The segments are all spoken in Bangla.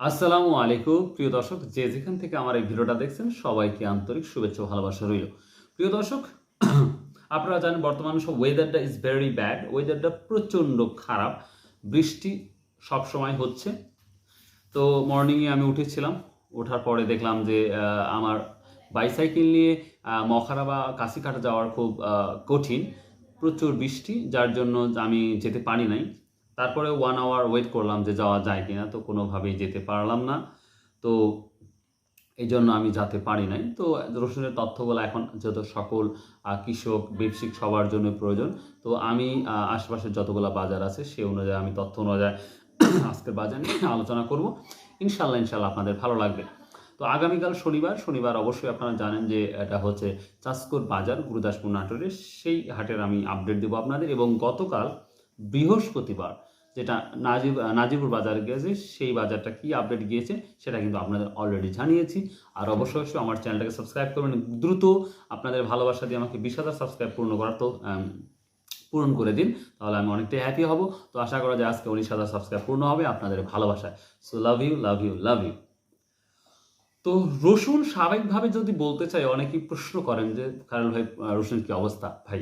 আসসালামু আলাইকুম। প্রিয় দর্শক, যে যেখান থেকে আমার এই ভিডিওটা দেখছেন, সবাইকে আন্তরিক শুভেচ্ছা ভালোবাসা রইল। প্রিয় দর্শক, আপনারা জানেন, বর্তমানে সব ওয়েদারটা ইজ ভেরি ব্যাড ওয়েদারটা প্রচণ্ড খারাপ। বৃষ্টি সব সময় হচ্ছে। তো মর্নিংয়ে আমি উঠেছিলাম। ওঠার পরে দেখলাম যে আমার বাইসাইকেল নিয়ে মখারা বা কাশিকাটা যাওয়ার খুব কঠিন। প্রচুর বৃষ্টি, যার জন্য আমি যেতে পারি নাই। তারপরে ওয়ান আওয়ার ওয়েট করলাম যে যাওয়া যায় কিনা, তো কোনোভাবেই যেতে পারলাম না। তো এই জন্য আমি যাতে পারি নাই। তো রসুনের তথ্যগুলো এখন যত সকল কৃষক ব্যবসায়িক সবার জন্য প্রয়োজন। তো আমি আশেপাশের যতগুলো বাজার আছে, সে অনুযায়ী আমি তথ্য অনুযায়ী আজকের বাজার নিয়ে আলোচনা করব। ইনশাল্লাহ ইনশাল্লাহ আপনাদের ভালো লাগবে। তো আগামীকাল শনিবার শনিবার অবশ্যই আপনারা জানেন যে এটা হচ্ছে চাষকোর বাজার, গুরুদাসপুর নাটোরের সেই হাটের আমি আপডেট দেবো আপনাদের। এবং গতকাল বৃহস্পতিবার যেটা নাজিব নাজিবুর বাজার গিয়েছে সেই বাজারটা কি আপডেট গিয়েছে সেটা কিন্তু আপনাদের অলরেডি জানিয়েছি। আর অবশ্যই অবশ্যই আমার চ্যানেলটাকে সাবস্ক্রাইব করবেন দ্রুত আপনাদের ভালোবাসা দিয়ে আমাকে বিশ হাজার সাবস্ক্রাইব পূর্ণ করার তো পূরণ করে দিন তাহলে আমি অনেকটাই হ্যাপি হব। তো আশা করা যায় আজকে উনিশ হাজার সাবস্ক্রাইব পূর্ণ হবে আপনাদের ভালোবাসায়। So love you love you love you তো রসুন স্বাভাবিকভাবে যদি বলতে চাই অনেকেই প্রশ্ন করেন যে খায়রুল ভাই আহ, রসুনের কি অবস্থা? ভাই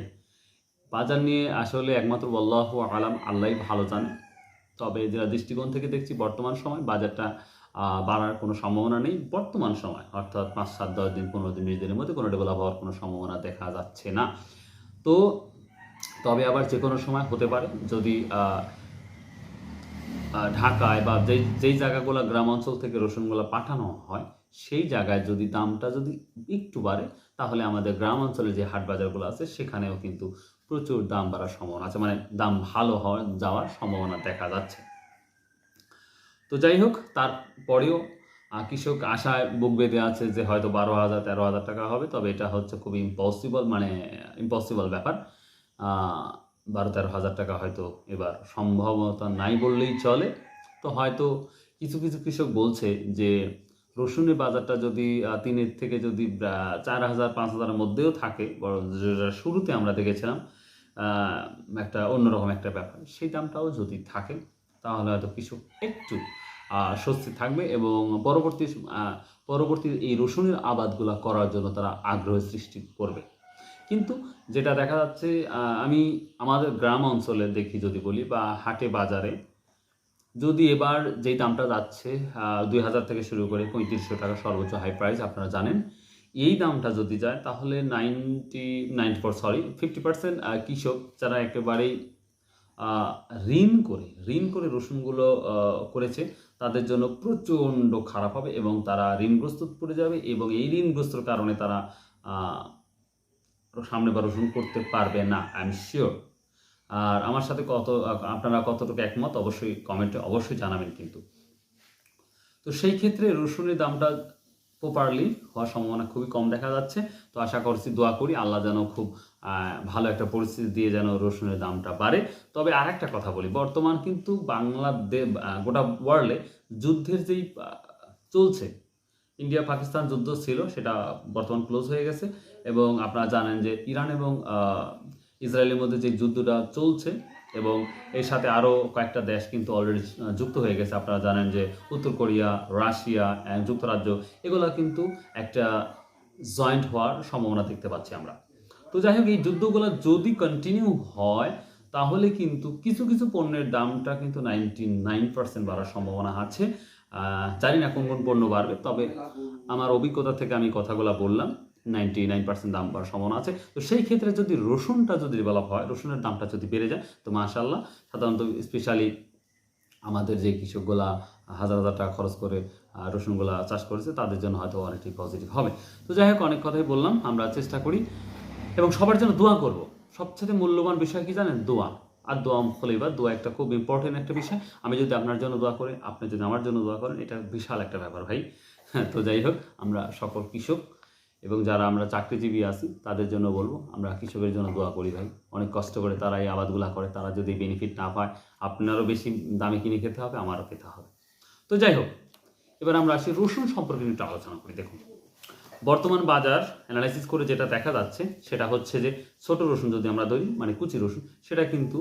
বাজার নিয়ে আসলে একমাত্র আল্লাহ আলাম আল্লাহ ভালো জানে। তবে যেটা দৃষ্টিকোণ থেকে দেখছি বর্তমান সময় বাজারটা বাড়ার কোনো সম্ভাবনা নেই বর্তমান সময়। অর্থাৎ পাঁচ সাত দশ দিন, পনেরো দিন, বিশ দিনের মধ্যে কোনো ডেভেলপ হওয়ার কোনো সম্ভাবনা দেখা যাচ্ছে না। তো তবে আবার যে কোনো সময় হতে পারে যদি ঢাকায় বা যেই যেই জায়গাগুলো গ্রাম অঞ্চল থেকে রসুনগুলো পাঠানো হয়, সেই জায়গায় যদি দামটা যদি একটু বাড়ে, তাহলে আমাদের গ্রাম অঞ্চলে যে হাট বাজারগুলো আছে, সেখানেও কিন্তু প্রচুর দাম বাড়ার সম্ভাবনা আছে মানে দাম ভালো হওয়ার যাওয়ার সম্ভাবনা দেখা যাচ্ছে। তো যাই হোক, তারপরেও কৃষক আশায় বুক বেঁধে আছে যে হয়তো বারো হাজার, তেরো হাজার টাকা হবে, তবে এটা হচ্ছে খুব ইম্পসিবল মানে ইম্পসিবল ব্যাপার। বারো, তেরো হাজার টাকা হয়তো এবার সম্ভবতা নাই বললেই চলে। তো হয়তো কিছু কিছু কৃষক বলছে যে রসুনের বাজারটা যদি তিনের থেকে যদি চার হাজার, পাঁচ হাজারের মধ্যেও থাকে যেটা শুরুতে আমরা দেখেছিলাম একটা অন্যরকম একটা ব্যাপার। সেই দামটাও যদি থাকে, তাহলে হয়তো কৃষক একটু স্বস্তি থাকবে এবং পরবর্তী পরবর্তী এই রসুনের আবাদগুলো করার জন্য তারা আগ্রহ সৃষ্টি করবে। কিন্তু যেটা দেখা যাচ্ছে আমি আমাদের গ্রাম অঞ্চলে দেখি যদি বলি বা হাটে বাজারে, যদি এবার যেই দামটা যাচ্ছে দুই হাজার থেকে শুরু করে পঁয়ত্রিশশো টাকা সর্বোচ্চ হাই প্রাইস আপনারা জানেন এই দামটা যদি যায় তাহলে ninety ninety sorry fifty percent কৃষক যারা একেবারেই ঋণ করে ঋণ করে রসুনগুলো করেছে তাদের জন্য প্রচণ্ড খারাপ হবে এবং তারা ঋণগ্রস্ত পড়ে যাবে এবং এই ঋণগ্রস্তর কারণে তারা আহ, সামনে বা রসুন করতে পারবে না আই এম শিওর আর আমার সাথে কত আপনারা কতটুকু একমত অবশ্যই কমেন্টে অবশ্যই জানাবেন কিন্তু। তো সেই ক্ষেত্রে রসুনের দামটা প্রপারলি হওয়ার সম্ভাবনা খুবই কম দেখা যাচ্ছে। তো আশা করছি, দোয়া করি আল্লাহ যেন খুব ভালো একটা পরিস্থিতি দিয়ে যেন রসুনের দামটা বাড়ে। তবে আর একটা কথা বলি, বর্তমান কিন্তু বাংলাদেশ গোটা ওয়ার্ল্ডে যুদ্ধের যেই চলছে, ইন্ডিয়া পাকিস্তান যুদ্ধ ছিল, সেটা বর্তমান ক্লোজ হয়ে গেছে। এবং আপনারা জানেন যে ইরান এবং ইসরায়েলের মধ্যে যে যুদ্ধটা চলছে এবং এর সাথে আরও কয়েকটা দেশ কিন্তু অলরেডি যুক্ত হয়ে গেছে। আপনারা জানেন যে উত্তর কোরিয়া, রাশিয়া যুক্তরাজ্য, এগুলো কিন্তু একটা জয়েন্ট হওয়ার সম্ভাবনা দেখতে পাচ্ছি আমরা। তো যাই হোক, এই যুদ্ধগুলো যদি কন্টিনিউ হয়, তাহলে কিন্তু কিছু কিছু পণ্যের দামটা কিন্তু নাইনটি নাইন পার্সেন্ট বাড়ার সম্ভাবনা আছে। জানি না কোন কোন পণ্য বাড়বে, তবে আমার অভিজ্ঞতা থেকে আমি কথাগুলো বললাম। নাইনটি নাইন পার্সেন্ট দাম বাড়ার সম্ভাবনা আছে। তো সেই ক্ষেত্রে যদি রসুনটা যদি ডেভেলপ হয়, রসুনের দামটা যদি বেড়ে যায়, তো মাশাল্লাহ সাধারণত স্পেশালি আমাদের যে কৃষকগুলা হাজার হাজার টাকা খরচ করে রসুনগুলা চাষ করেছে, তাদের জন্য হয়তো অনেকটাই পজিটিভ হবে। তো যাই হোক, অনেক কথাই বললাম, আমরা চেষ্টা করি এবং সবার জন্য দোয়া করব। সবচেয়ে মূল্যবান বিষয় কি জানেন? দোয়া। আর দোয়া খলিবা দোয়া একটা খুব ইম্পর্টেন্ট একটা বিষয়। আমি যদি আপনার জন্য দোয়া করি, আপনি যদি আমার জন্য দোয়া করেন, এটা বিশাল একটা ব্যাপার ভাই। তো যাই হোক, আমরা সকল কৃষক এবং যারা আমরা চাকরিজীবী আছি, তাদের জন্য বলব, আমরা কৃষকের জন্য দোয়া করি ভাই। অনেক কষ্ট করে তারা এই আবাদগুলা করে, তারা যদি বেনিফিট না পায়, আপনারও বেশি দামে কিনে খেতে হবে, আমারও খেতে হবে। তো যাই হোক, এবার আমরা আসি রসুন সম্পর্কে একটু আলোচনা করি, দেখুন। বর্তমান বাজার অ্যানালাইসিস করে যেটা দেখা যাচ্ছে, সেটা হচ্ছে যে ছোট রসুন যদি আমরা ধরি মানে কুচি রসুন, সেটা কিন্তু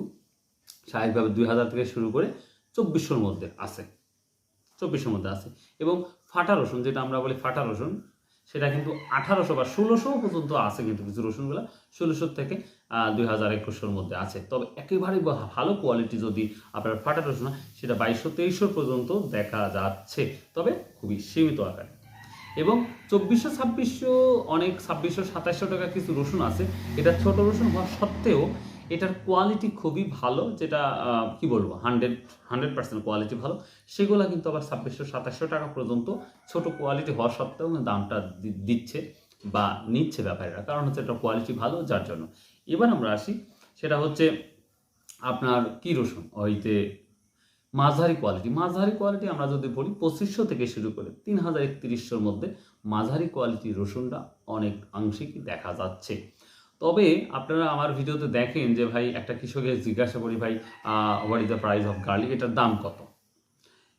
স্বাভাবিকভাবে দুই হাজার থেকে শুরু করে চব্বিশশোর মধ্যে আছে। চব্বিশশোর মধ্যে আছে। এবং ফাটা রসুন, যেটা আমরা বলি ফাটা রসুন সেটা কিন্তু আঠারোশো বা ষোলোশো পর্যন্ত আছে কিন্তু কিছু রসুনগুলো। ষোলোশো থেকে দুই হাজার একুশশোর মধ্যে আছে। তবে একেবারে ভালো কোয়ালিটি যদি আপনার ফাটা রসুন সেটা বাইশশো তেইশশো পর্যন্ত দেখা যাচ্ছে। তবে খুবই সীমিত আকারে। এবং চব্বিশশো ছাব্বিশশো, অনেক ছাব্বিশশো সাতাশশো টাকা কিছু রসুন আছে। এটা ছোট রসুন হওয়া সত্ত্বেও এটার কোয়ালিটি খুবই ভালো, যেটা কি বলব হান্ড্রেড হান্ড্রেড পার্সেন্ট কোয়ালিটি ভালো। সেগুলো কিন্তু আবার ছাব্বিশশো, সাতাশশো টাকা পর্যন্ত ছোট কোয়ালিটি হওয়া সত্ত্বেও দামটা দিচ্ছে বা নিচ্ছে ব্যাপারীরা। কারণ হচ্ছে এটা কোয়ালিটি ভালো, যার জন্য। এবার আমরা আসি, সেটা হচ্ছে আপনার কি রসুন? ওইতে মাঝারি কোয়ালিটি মাঝারি কোয়ালিটি আমরা যদি বলি, পঁচিশশো থেকে শুরু করে তিন হাজার একত্রিশশোর মধ্যে মাঝারি কোয়ালিটি রসুনটা অনেক আংশিকই দেখা যাচ্ছে। তবে আপনারা আমার ভিডিওতে দেখেন যে ভাই, একটা কৃষকের জিজ্ঞাসা করি, ভাই what is the price of garlic এটার দাম কত?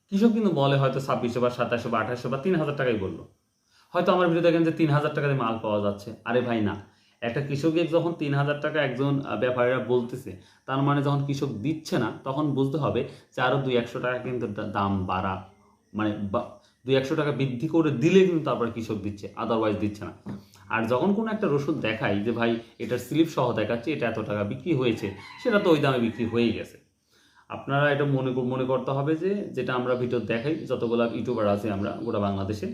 কৃষক কিন্তু বলে, হয়তো ছাব্বিশশো বা সাতাশশো বা আঠাশশো বা তিন হাজার টাকাই বলল। হয়তো আমার ভিডিও দেখেন যে তিন হাজার টাকা দিয়ে মাল পাওয়া যাচ্ছে। আরে ভাই না, একটা কৃষকের যখন তিন হাজার টাকা একজন ব্যাপারীরা বলতেছে, তার মানে যখন কৃষক দিচ্ছে না, তখন বুঝতে হবে যে আরও দুই একশো টাকা কিন্তু দাম বাড়া মানে দুই একশো টাকা বৃদ্ধি করে দিলে কিন্তু তারপর কৃষক দিচ্ছে আদারওয়াইজ দিচ্ছে না। আর যখন কোনো একটা রসুন দেখাই যে ভাই এটার স্লিপ সহ দেখাচ্ছে, এটা এত টাকা বিক্রি হয়েছে, সেটা তো ওই দামে বিক্রি হয়েই গেছে। আপনারা এটা মনে মনে করতে হবে যে, যেটা আমরা ভিডিও দেখাই, যতগুলো ইউটিউবার আছে আমরা, গোটা বাংলাদেশে,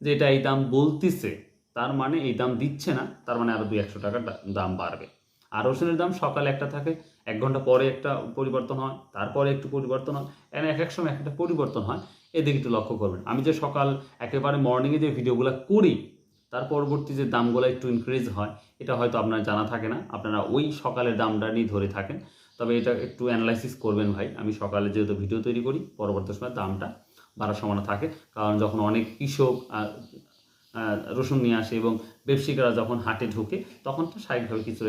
যে এটা এই দাম বলতিছে, তার মানে এই দাম দিচ্ছে না, তার মানে আরও দুই একশো টাকার দাম বাড়বে। আর রসুনের দাম সকালে একটা থাকে, এক ঘণ্টা পরে একটা পরিবর্তন হয়, তারপরে একটু পরিবর্তন হয় এক এক সময় একটা পরিবর্তন হয়, এদিকে একটু লক্ষ্য করবেন। আমি যে সকাল একেবারে মর্নিংয়ে যে ভিডিওগুলো করি তার পরবর্তী যে দামগুলো একটু ইনক্রিজ হয়, এটা হয়তো আপনার জানা থাকে না। আপনারা ওই সকালের দামটা নিয়ে ধরে থাকেন। তবে এটা একটু অ্যানালাইসিস করবেন ভাই। আমি সকালে যেহেতু ভিডিও তৈরি করি, পরবর্তী সময় দামটা বাড়ার সম্ভাবনা থাকে। কারণ যখন অনেক কৃষক রসুন নিয়ে আসে এবং ব্যবসায়িকরা যখন হাটে ঢোকে, তখন তো স্বাভাবিকভাবে কিছু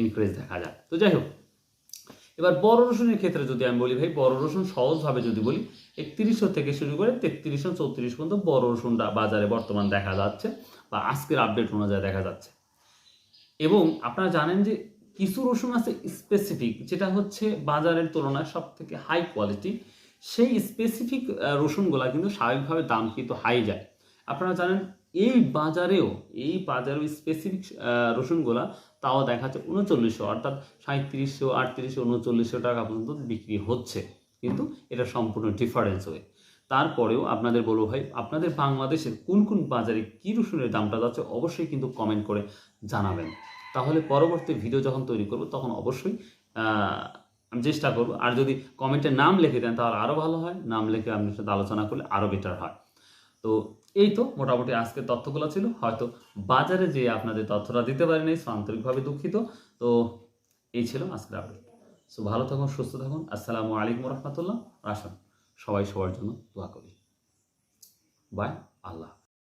ইনক্রিজ দেখা যায়। তো যাই হোক এবার বড় রসুনের ক্ষেত্রে যদি আমি বলি, ভাই, বড় রসুন সহজভাবে যদি বলি, একত্রিশশো থেকে শুরু করে তেত্রিশশো চৌত্রিশ পর্যন্ত বড় রসুনটা বাজারে বর্তমান দেখা যাচ্ছে বা আজকের আপডেট অনুযায়ী দেখা যাচ্ছে। এবং আপনারা জানেন যে কিছু রসুন আছে স্পেসিফিক যেটা হচ্ছে বাজারের তুলনায় সব থেকে হাই কোয়ালিটি সেই স্পেসিফিক রসুনগুলা কিন্তু স্বাভাবিকভাবে দাম কিন্তু হাই যায়। আপনারা জানেন, এই বাজারেও এই বাজারেও স্পেসিফিক রসুনগুলা তাও দেখা যাচ্ছে উনচল্লিশশো, অর্থাৎ সাঁত্রিশশো আটত্রিশশো, উনচল্লিশশো টাকা পর্যন্ত বিক্রি হচ্ছে। কিন্তু এটা সম্পূর্ণ ডিফারেন্স হয়ে। তারপরেও আপনাদের বলব ভাই, আপনাদের বাংলাদেশের কোন কোন বাজারে কী রসুনের দামটা যাচ্ছে অবশ্যই কিন্তু কমেন্ট করে জানাবেন। তাহলে পরবর্তী ভিডিও যখন তৈরি করব, তখন অবশ্যই আমি চেষ্টা করব। আর যদি কমেন্টে নাম লিখে দেন, তাহলে আরও ভালো হয়। নাম লিখে আপনার সাথে আলোচনা করলে আরও বেটার হয়। তো এই তো মোটামুটি আজকের তথ্যগুলো ছিল। হয়তো বাজারে যে আপনাদের তথ্যটা দিতে পারি নাই আন্তরিকভাবে দুঃখিত। তো এই ছিল আজকের আপডেট সো ভালো থাকুন, সুস্থ থাকুন। আসসালামু আলাইকুম রহমতুল্লাহ। আসুন, সবাই সবার জন্য দোয়া করি। বাই আল্লাহ